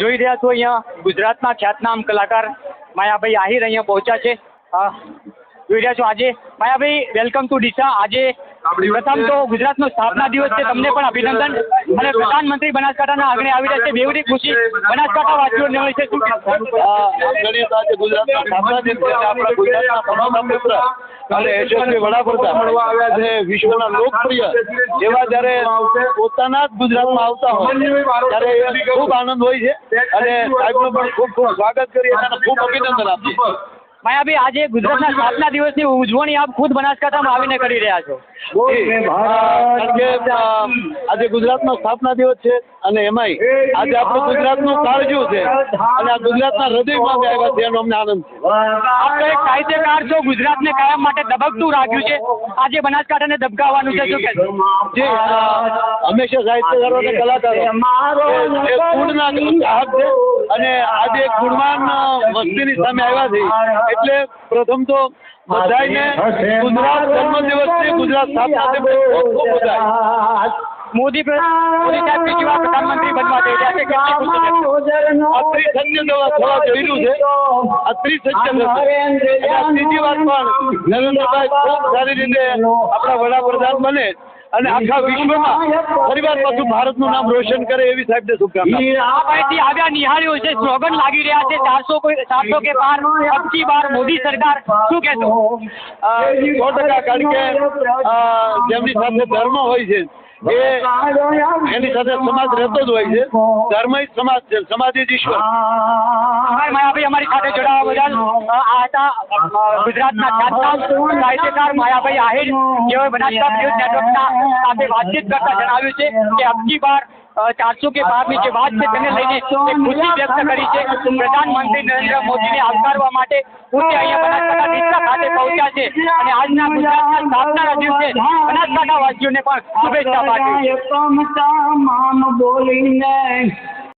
જોઈ રહ્યા છો અહીંયા ગુજરાતના ખ્યાતનામ કલાકાર માયાભાઈ આહિર અહીંયા પહોંચ્યા છે. જોઈ રહ્યા છો આજે. Mayabhai welcome to Deesa. આજે પ્રથમ તો ગુજરાતનો સ્થાપના દિવસ છે. તમને પણ અભિનંદન. અને પ્રધાનમંત્રી બનાસકાંઠાના આગળ આવી રહ્યા છે. બેવડી ખુશી. બનાસકાંઠા વાસીઓને હોય છે. શું કહેશો? આ ગણીએ તો આજે ગુજરાતના સ્થાપના દિવસ છે. આપણા ગુજરાતના તમામ મિત્ર અને યશસ્વી વડાપ્રધાન અને વિશ્વના લોકપ્રિય, જેવા જ્યારે પોતાના જ ગુજરાતમાં આવતા હોય, ત્યારે ખૂબ આનંદ હોય છે. અને સાહેબનું પણ ખૂબ ખૂબ સ્વાગત કરીએ અને ખૂબ અભિનંદન આપીએ માયાભાઈ આજે ગુજરાતના સ્થાપના દિવસની ઉજવણી આપ ખુદ બનાસકાંઠામાં આવીને કરી રહ્યા છો. આજે ગુજરાતનો સ્થાપના દિવસ છે અને એમાંય આજે આપણું ગુજરાતનું કાળજું છે. અને આ ગુજરાતના હૃદયમાં અમે આવ્યા છે એનો અમને આનંદ છે. આપ તો એક સાહિત્યકાર છો ગુજરાતને કાયમ માટે ધબકતું રાખ્યું છે. આજે બનાસકાંઠાને ધબકાવવાનું છે શું કે જે હંમેશા સાહિત્યકારો અને કલાકારો. એ- ગુણના ગ્રાહક છે. અને આજે ગુણવાન વસ્તીની સામે આવ્યા છે. એટલે પ્રથમ તો બધાને ગુજરાત દિવસ ગુજરાત સ્થાપના દિવસની ખૂબ ખૂબ બધાઈ મોદી પ્ર- મોદી પ્રધાનમંત્રી બનવા જઈ રહ્યા છે. ત્રિસત્ય દવા થવા જઈ રહ્યું છે ત્રીજી પણ નરેન્દ્રભાઈ ખૂબ સારી રીતે આપણા વડાપ્રધાન બને. અને આખા વિશ્વમાં પરિવાર પાછું ભારતનું નામ રોશન કરે એવી સાહેબને શુભકામના આ અહીંથી આવ્યા નિહાળ્યો છે સ્લોગન લાગી રહ્યા છે ચારસો કોઈ ચારસો કે પાર અબકી બાર મોદી સરકાર શું કહેશો? સો ટકા કારણ કે જેમની સાથે ધર્મ હોય છે એ એની સાથે સમાજ રહેતો જ હોય છે. ધર્મ જ સમાજ છે. સમાજ જ ઈશ્વર. માયાભાઈ અમારી સાથે જોડાવા બદલ આ હતા ગુજરાતના ખ્યાતનામ સાહિત્યકાર માયાભાઈ આહિર જેઓએ બનાસકાંઠા ન્યૂઝ નેટવર્કના સાથે વાતચીત કરતા જણાવ્યું છે કે અબકી બાર ચારસો કે બારની જે વાત છે તેને લઈને ખુશી વ્યક્ત કરી છે. પ્રધાનમંત્રી નરેન્દ્ર મોદીને આવકારવા માટે પોતે અહીંયા બનાસકાંઠા ખાતે પહોંચ્યા છે અને આજના ગુજરાતના સ્થાપનાના દિવસે બનાસકાંઠા વાસીઓને પણ શુભેચ્છા પાઠવી